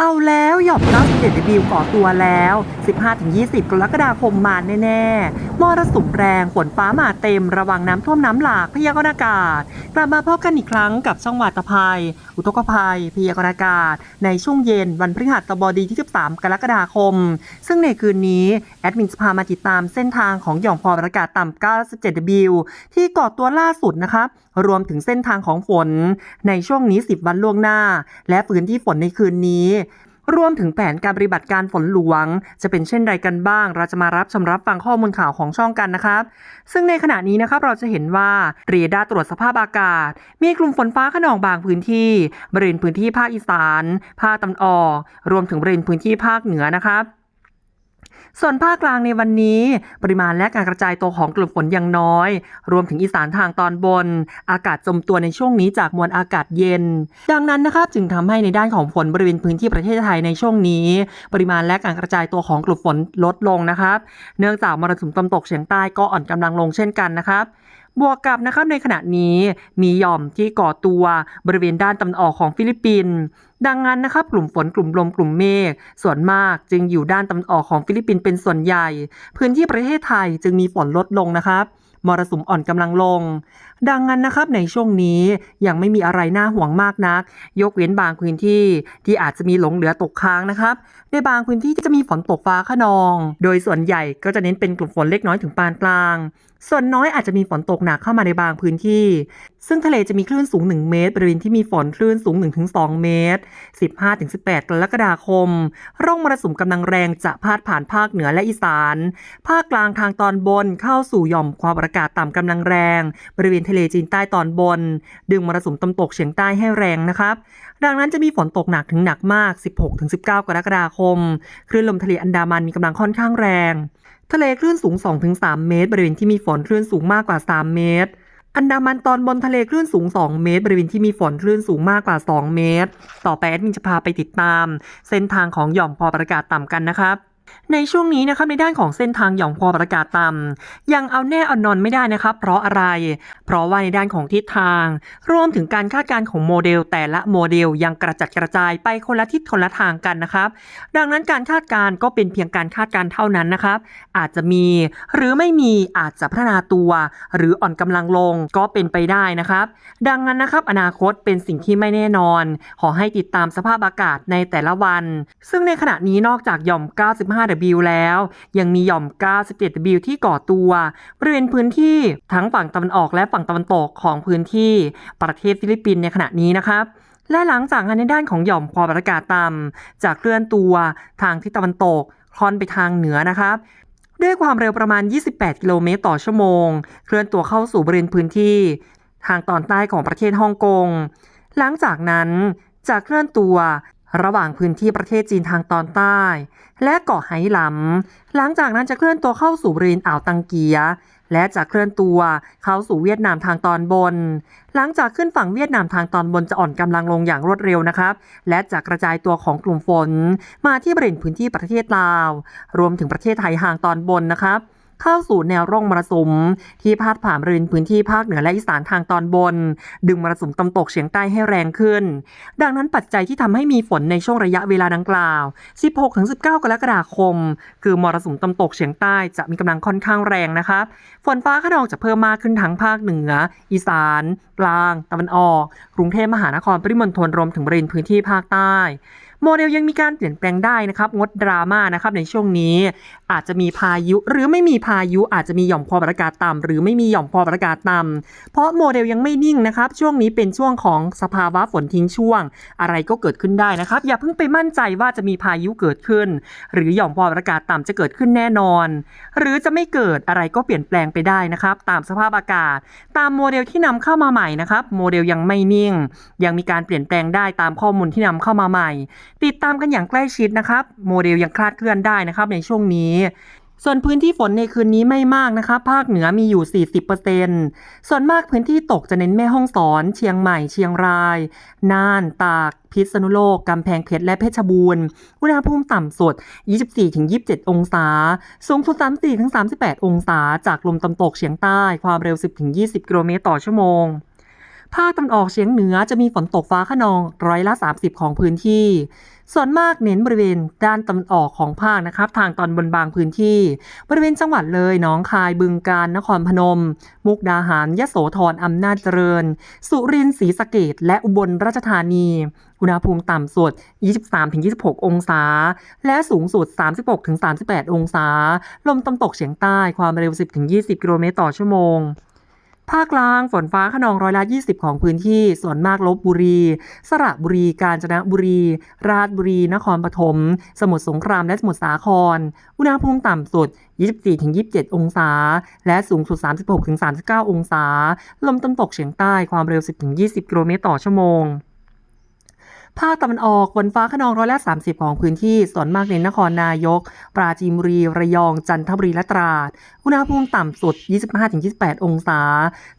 เอาแล้วหยอม97ดบิวก่อตัวแล้ว 15-20 กรกฎาคมมาแน่ๆมรสุมแรงฝนฟ้ามาเต็มระวังน้ำท่วมน้ำหลากพยากรณ์อากาศ กลับมาพบกันอีกครั้งกับช่องวัตภัย อุทกภัย พยากรณ์อากาศ ในช่วงเย็นวันพฤหัสบดีที่ 13 กรกฎาคม ซึ่งในคืนนี้ แอดมินจะพามาติดตามเส้นทางของหย่อมความอากาศต่ำ97บิวที่ก่อตัวล่าสุดนะครับ รวมถึงเส้นทางของฝนในช่วงนี้ 10 วันล่วงหน้า และพื้นที่ฝนในคืนนี้รวมถึงแผนการปฏิบัติการฝนหลวง จะเป็นเช่นไรกันบ้าง เราจะมารับชมรับฟังข้อมูลข่าวของช่องกันนะครับ ซึ่งในขณะนี้นะครับเราจะเห็นว่าเรดาร์ตรวจสภาพอากาศ มีกลุ่มฝนฟ้าขนองบางพื้นที่บริเวณพื้นที่ภาคอีสาน ภาคตะวันออก รวมถึงบริเวณพื้นที่ภาคเหนือนะครับ ส่วนภาคกลางในวันนี้ ปริมาณและการกระจายตัวของกลุ่มฝนยังน้อย รวมถึงอีสานทางตอนบน อากาศจมตัวในช่วงนี้จากมวลอากาศเย็น ดังนั้นนะครับจึงทำให้ในด้านของฝนบริเวณพื้นที่ประเทศไทยในช่วงนี้ ปริมาณและการกระจายตัวของกลุ่มฝนลดลงนะครับ เนื่องจากมรสุมตะวันตกเฉียงใต้ก็อ่อนกำลังลงเช่นกันนะครับบวกกับนะครับในขณะนี้มีหย่อมที่ก่อตัวบริเวณด้านตะวันออกของฟิลิปปินส์ ดังนั้นนะครับกลุ่มฝนกลุ่มลมกลุ่มเมฆส่วนมากจึงอยู่ด้านตะวันออกของฟิลิปปินส์เป็นส่วนใหญ่ พื้นที่ประเทศไทยจึงมีฝนลดลงนะครับมรสุมอ่อนกำลังลงดังนั้นนะครับในช่วงนี้ยังไม่มีอะไรน่าห่วงมากนัก ยกเว้นบางพื้นที่ที่อาจจะมีหลงเหลือตกค้างนะครับ ในบางพื้นที่ที่จะมีฝนตกฟ้าขนอง โดยส่วนใหญ่ก็จะเน้นเป็นกลุ่มฝนเล็กน้อยถึงปานกลาง ส่วนน้อยอาจจะมีฝนตกหนักเข้ามาในบางพื้นที่ ซึ่งทะเลจะมีคลื่นสูง 1 เมตร บริเวณที่มีฝนคลื่นสูง 1-2 เมตร 15-18 กรกฎาคม ร่องมรสุมกำลังแรงจะพาดผ่านภาคเหนือและอีสาน ภาคกลางทางตอนบนเข้าสู่หย่อมความอากาศต่ำกำลังแรง บริเวณทะเลจีนใต้ตอนบน ดึงมรสุมตะวันตกเฉียงใต้ให้แรงนะครับ ดังนั้นจะมีฝนตกหนักถึงหนักมาก 16-19 กรกฎาคม คลื่นลมทะเลอันดามันมีกำลังค่อนข้างแรง ทะเลคลื่นสูง 2-3 เมตร บริเวณที่มีฝนคลื่นสูงมากกว่า 3 เมตรอันดามันตอนบนทะเลคลื่นสูง 2 เมตร บริเวณที่มีฝนคลื่นสูงมากกว่า 2 เมตร ต่อไปแอดมินจะพาไปติดตาม เส้นทางของหย่อมความกดอากาศต่ำกันนะครับ ในช่วงนี้นะครับในด้านของเส้นทางหย่อมความกดอากาศต่ำยังเอาแน่เอานอนไม่ได้นะครับ เพราะอะไร เพราะว่าในด้านของทิศทาง รวมถึงการคาดการณ์ของโมเดล แต่ละโมเดลยังกระจัดกระจายไปคนละทิศคนละทางกันนะครับ ดังนั้นการคาดการณ์ก็เป็นเพียงการคาดการณ์เท่านั้นนะครับ อาจจะมี หรือไม่มีอาจจะพัฒนาตัว หรืออ่อนกำลังลงก็เป็นไปได้นะครับ ดังนั้นนะครับอนาคตเป็นสิ่งที่ไม่แน่นอน ขอให้ติดตามสภาพอากาศในแต่ละวัน ซึ่งในขณะนี้นอกจากหย่อม 95 5W แล้ว ยังมีหย่อม 97W ที่ก่อตัวบริเวณพื้นที่ทั้งฝั่งตะวันออกและฝั่งตะวันตกของพื้นที่ประเทศฟิลิปปินส์ในขณะนี้นะครับและหลังจากนั้นในด้านของหย่อมความกดอากาศต่ำจะเคลื่อนตัวทางทิศตะวันตกคลอนไปทางเหนือนะครับด้วยความเร็วประมาณ 28 กิโลเมตรต่อชั่วโมง เคลื่อนตัวเข้าสู่บริเวณพื้นที่ ทางตอนใต้ของประเทศฮ่องกง หลังจากนั้นจะเคลื่อนตัว ระหว่างพื้นที่ประเทศจีนทางตอนใต้ และเกาะไหหลำ หลังจากนั้นจะเคลื่อนตัวเข้าสู่บริเวณอ่าวตังเกีย และจะเคลื่อนตัวเข้าสู่เวียดนามทางตอนบน หลังจากขึ้นฝั่งเวียดนามทางตอนบนจะอ่อนกำลังลงอย่างรวดเร็วนะครับ และจะกระจายตัวของกลุ่มฝน มาที่บริเวณพื้นที่ประเทศลาว รวมถึงประเทศไทยห่างตอนบนนะครับ เข้าสู่แนวร่องมรสุม ที่พาดผ่านบริเวณพื้นที่ภาคเหนือและอีสานทางตอนบน ดึงมรสุมตะวันตกเฉียงใต้ให้แรงขึ้น ดังนั้นปัจจัยที่ทำให้มีฝนในช่วงระยะเวลาดังกล่าว 16-19 กรกฎาคม คือมรสุมตะวันตกเฉียงใต้จะมีกำลังค่อนข้างแรงนะครับฝนฟ้าขนองจะเพิ่มมากขึ้นทั้งภาคเหนือ อีสาน กลาง ตะวันออก กรุงเทพมหานครปริมณฑลรวมถึงบริเวณพื้นที่ภาคใต้ โมเดลยังมีการเปลี่ยนแปลงได้นะครับงดดราม่านะครับในช่วงนี้ อาจจะมีพายุหรือไม่มีพายุอาจจะมีหย่อมความกดอากาศต่ำหรือไม่มีหย่อมความกดอากาศต่ำเพราะโมเดลยังไม่นิ่งนะครับ ช่วงนี้เป็นช่วงของสภาวะฝนทิ้งช่วง อะไรก็เกิดขึ้นได้นะครับ อย่าเพิ่งไปมั่นใจว่าจะมีพายุเกิดขึ้น หรือหย่อมความกดอากาศต่ำจะเกิดขึ้นแน่นอน หรือจะไม่เกิดอะไรก็เปลี่ยนแปลงไปได้นะครับ ตามสภาพอากาศ ตามโมเดลที่นำเข้ามาใหม่นะครับ โมเดลยังไม่นิ่ง ยังมีการเปลี่ยนแปลงได้ตามข้อมูลที่นำเข้ามาใหม่ติดตามกันอย่างใกล้ชิดนะครับ โมเดลยังคลาดเคลื่อนได้นะครับในช่วงนี้ส่วนพื้นที่ฝนในคืนนี้ไม่มากนะครับภาคเหนือมีอยู่ 40%ส่วนมากพื้นที่ตกจะเน้นแม่ฮ่องสอน เชียงใหม่ เชียงราย น่าน ตาก พิษณุโลก กำแพงเพชร และเพชรบูรณ์ อุณหภูมิต่ำสุด 24-27 องศา สูงสุด 34-38 องศา จากลมตะวันตกเฉียงใต้ ความเร็ว 10-20 กิโลเมตรต่อชั่วโมง ภาคตะวันออกเฉียงเหนือจะมีฝนตกฟ้าขนองร้อยละ 30 ของพื้นที่ ส่วนมากเน้นบริเวณด้านตะวันออกของภาคนะครับ ทางตอนบนบางพื้นที่ บริเวณจังหวัดเลยหนองคายบึงกาฬนครพนม มุกดาหารยะโสธรอำนาจเจริญ สุรินทร์ศรีสะเกดและอุบลราชธานี อุณหภูมิต่ำสุด 23-26 องศา และสูงสุด 36-38 องศา ลมตะวันตกเฉียงใต้ความเร็ว 10-20 กิโลเมตรต่อชั่วโมง ภาคกลางฝนฟ้าขนองร้อยละ 20 ของพื้นที่ ส่วนมากลบบุรี สระบุรี กาญจนบุรี ราชบุรี นครปฐม สมุทรสงคราม และสมุทรสาคร อุณหภูมิต่ำสุด 24-27 องศา และสูงสุด 36-39 องศา ลมตะวันตกเฉียงใต้ความเร็ว 10-20 กิโลเมตรต่อชั่วโมง ภาคตะวันออกฝนฟ้าขนองร้อยละ 30 ของพื้นที่ส่วนมากในนครนายก ปราจีนบุรี ระยอง จันทบุรี และตราด อุณหภูมิต่ำสุด 25-28 องศา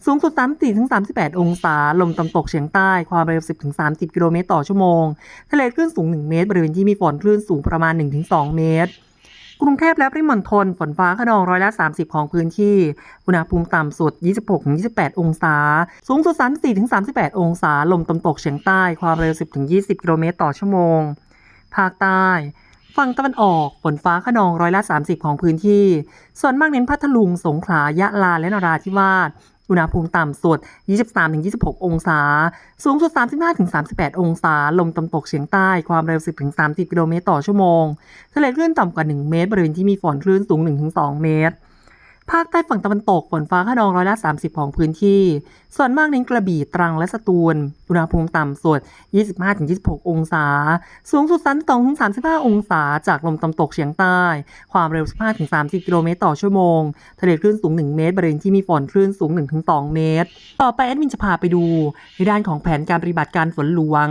สูงสุด 34-38 องศา ลมตะวันตกเฉียงใต้ ความเร็ว 10-30 กิโลเมตรต่อชั่วโมง ทะเลคลื่นสูง 1 เมตร บริเวณที่มีฝนคลื่นสูงประมาณ 1-2 เมตร กรุงเทพและปริมณฑลฝนฟ้าขนองร้อยละ 30 ของพื้นที่ อุณหภูมิต่ำสุด 26-28 องศา สูงสุด 34-38 องศา ลมตะวันตกเฉียงใต้ ความเร็ว 10-20 กิโลเมตรต่อชั่วโมง ภาคใต้ฝั่งตะวันออกฝนฟ้าขนองร้อยละ 30 ของพื้นที่ ส่วนมากเน้นพัทลุง สงขลา ยะลา และนราธิวาส อุณหภูมิต่ำสุด 23-26 องศา สูงสุด 35-38 องศา ลมตะวันตกเฉียงใต้ ความเร็ว 10-30 กิโลเมตรต่อชั่วโมง ทะเลคลื่นต่ำกว่า 1 เมตร บริเวณที่มีฝนคลื่นสูง 1-2 เมตร ภาคใต้ฝั่งตะวันตกฝนฟ้าขนองร้อยละ 30 ของพื้นที่ ส่วนมากเน้นกระบี่ตรังและสตูล อุณหภูมิต่ำสุด 25-26 องศา สูงสุด32-35 องศา จากลมตะวันตกเฉียงใต้ ความเร็ว 15-30 กิโลเมตรต่อชั่วโมง ทะเลคลื่นสูง 1 เมตร บริเวณที่มีฝนคลื่นสูง 1-2 เมตร ต่อไปแอดมินจะพาไปดู ในด้านของแผนการปฏิบัติการฝนหลวง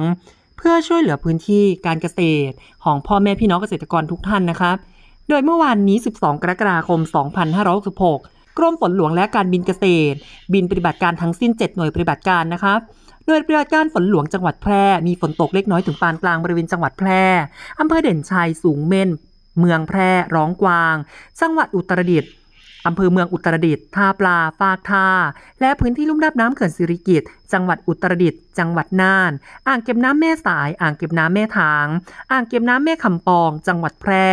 เพื่อช่วยเหลือพื้นที่การเกษตร ของพ่อแม่พี่น้องเกษตรกรทุกท่านนะครับ โดยเมื่อวานนี้ 12 กรกฎาคม 2566 กรมฝนหลวงและการบินเกษตร บินปฏิบัติการทั้งสิ้น 7 หน่วยปฏิบัติการนะครับหน่วยปฏิบัติการฝนหลวงจังหวัดแพร่ มีฝนตกเล็กน้อยถึงปานกลางบริเวณจังหวัดแพร่ อำเภอเด่นชัย สูงเม่น เมืองแพร่ ร้องกวาง จังหวัดอุตรดิตถ์ อำเภอเมืองอุตรดิตถ์ท่าปลาฟากท่า และพื้นที่ลุ่มรับน้ำเขื่อนสิริกิติ์จังหวัดอุตรดิตถ์จังหวัดน่าน อ่างเก็บน้ำแม่สาย อ่างเก็บน้ำแม่ถาง อ่างเก็บน้ำแม่คำปอง จังหวัดแพร่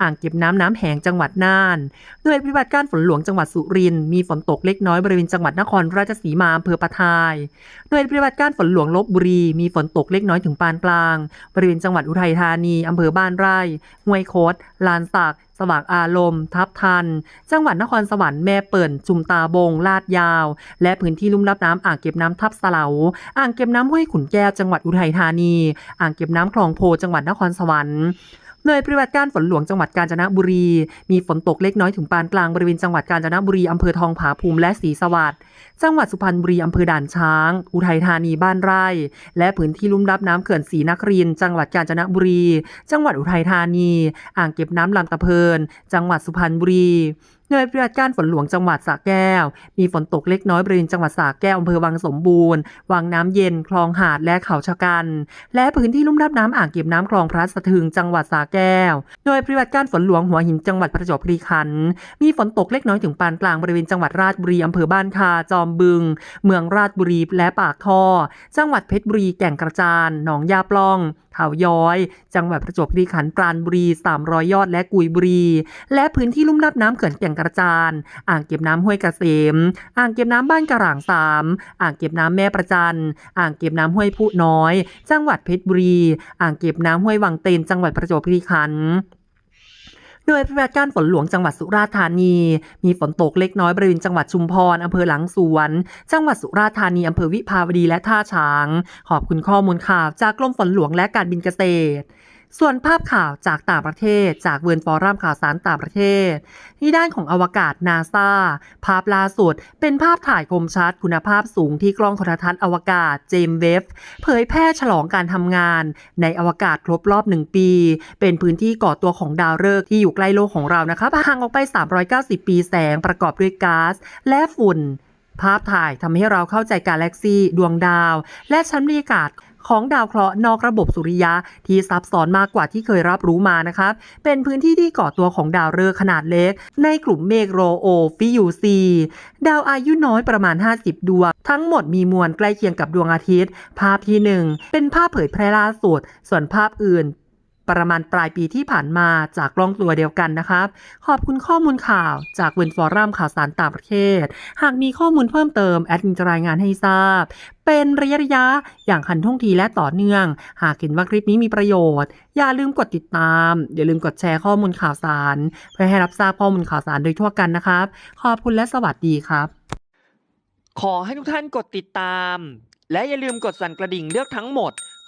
อ่างเก็บน้ำน้ำแหงจังหวัดน่านหน่วยปฏิบัติการฝนหลวงจังหวัดสุรินทร์มีฝนตกเล็กน้อยบริเวณจังหวัดนครราชสีมาอำเภอปะทายหน่วยปฏิบัติการฝนหลวงลบบุรีมีฝนตกเล็กน้อยถึงปานกลาง บริเวณจังหวัดอุทัยธานีอำเภอบ้านไร่ห้วยโคดลานสัก สว่างอารมณ์ ทับทัน จังหวัดนครสวรรค์แม่เปิ่น จุมตาบง ลาดยาว และพื้นที่ลุ่มรับน้ำอ่างเก็บน้ำทับสลาอ่างเก็บน้ำห้วยขุนแก้วจังหวัดอุทัยธานี อ่างเก็บน้ำคลองโพจังหวัดนครสวรรค์ หน่วยปฏิบัติการฝนหลวงจังหวัดกาญจนบุรี มีฝนตกเล็กน้อยถึงปานกลางบริเวณจังหวัดกาญจนบุรีอำเภอทองผาภูมิและศรีสวัสดิ์จังหวัดสุพรรณบุรีอำเภอด่านช้าง อุทัยธานีบ้านไร่ และพื้นที่ลุ่มรับน้ำเขื่อนศรีนครินจังหวัดกาญจนบุรี จังหวัดอุทัยธานี อ่างเก็บน้ำลำตะเพิน จังหวัดสุพรรณบุรี หน่วยปฏิบัติการฝนหลวงจังหวัดสระแก้ว มีฝนตกเล็กน้อยบริเวณจังหวัดสระแก้วอำเภอวังสมบูรณ์ วังน้ำเย็น คลองหาดและเขาชะกัน และพื้นที่ลุ่มรับน้ำอ่างเก็บน้ำคลองพระสะทึงจังหวัดสระแก้วหน่วยปฏิบัติการฝนหลวงหัวหินจังหวัดประจวบคีรีขันธ์ มีฝนตกเล็กน้อยถึงปานกลางบริเวณจังหวัดราชบุรีอำเภอบ้านคา จอมบึง เมืองราชบุรีและปากท่อ จังหวัดเพชรบุรีแก่งกระจาน หนองยาปล่องเขาย้อย จังหวัดประจวบคีรีขันธ์ปราณบุรี 300 ยอดและกุยบุรี และพื้นที่ลุ่มรับน้ำเขื่อนแก่งกระจาน อ่างเก็บน้ำห้วยกเกษมอ่างเก็บน้ำบ้านกระหล่างสามอ่างเก็บน้ำแม่ประจัน อ่างเก็บน้ำห้วยผู้น้อย จังหวัดเพชรบุรี อ่างเก็บน้ำห้วยวังเตนจังหวัดประจวบคีรีขันธ์ หน่วยปฏิบัติการฝนหลวงจังหวัดสุราษฎร์ธานี มีฝนตกเล็กน้อยบริเวณจังหวัดชุมพรอำเภอหลังสวน จังหวัดสุราษฎร์ธานีอำเภอวิภาวดีและท่าช้าง ขอบคุณข้อมูลข่าวจากกรมฝนหลวงและการบินเกษตร ส่วนภาพข่าวจากต่างประเทศ จากเวิร์นฟอรัมข่าวสารต่างประเทศที่ด้านของอวกาศนาซาภาพล่าสุด เป็นภาพถ่ายคมชัดคุณภาพสูงที่กล้องโทรทัศน์อวกาศเจมเวฟเผยแพร่ฉลองการทำงาน ในอวกาศครบรอบหนึ่งปี เป็นพื้นที่ก่อตัวของดาวฤกษ์ที่อยู่ใกล้โลกของเรานะคะห่างออกไป 390 ปีแสงประกอบด้วยก๊าซและฝุ่น ภาพถ่ายทำให้เราเข้าใจกาแล็กซีดวงดาว และชั้นบรรยากาศ ของดาวเคราะห์นอกระบบสุริยะที่ซับซ้อนมากกว่าที่เคยรับรู้มานะครับ เป็นพื้นที่ที่ก่อตัวของดาวฤกษ์ขนาดเล็ก ในกลุ่มเมฆโรโอฟิยูซีดาวอายุน้อยประมาณ 50 ดวง ทั้งหมดมีมวลใกล้เคียงกับดวงอาทิตย์ ภาพที่ 1 เป็นภาพเผยแพร่ล่าสุด ส่วนภาพอื่น ประมาณปลายปีที่ผ่านมาจากกล้องตัวเดียวกันนะครับ ขอบคุณข้อมูลข่าวจากเวนฟอรัมข่าวสารต่างประเทศ หากมีข้อมูลเพิ่มเติม แอดมินจะรายงานให้ทราบ เป็นระยะระยะอย่างคันท่วงทีและต่อเนื่อง หากเห็นว่าคลิปนี้มีประโยชน์ อย่าลืมกดติดตาม อย่าลืมกดแชร์ข้อมูลข่าวสาร เพื่อให้รับทราบข้อมูลข่าวสารโดยทั่วกันนะครับ ขอบคุณและสวัสดีครับ ขอให้ทุกท่านกดติดตาม และอย่าลืมกดสั่นกระดิ่งเลือกทั้งหมด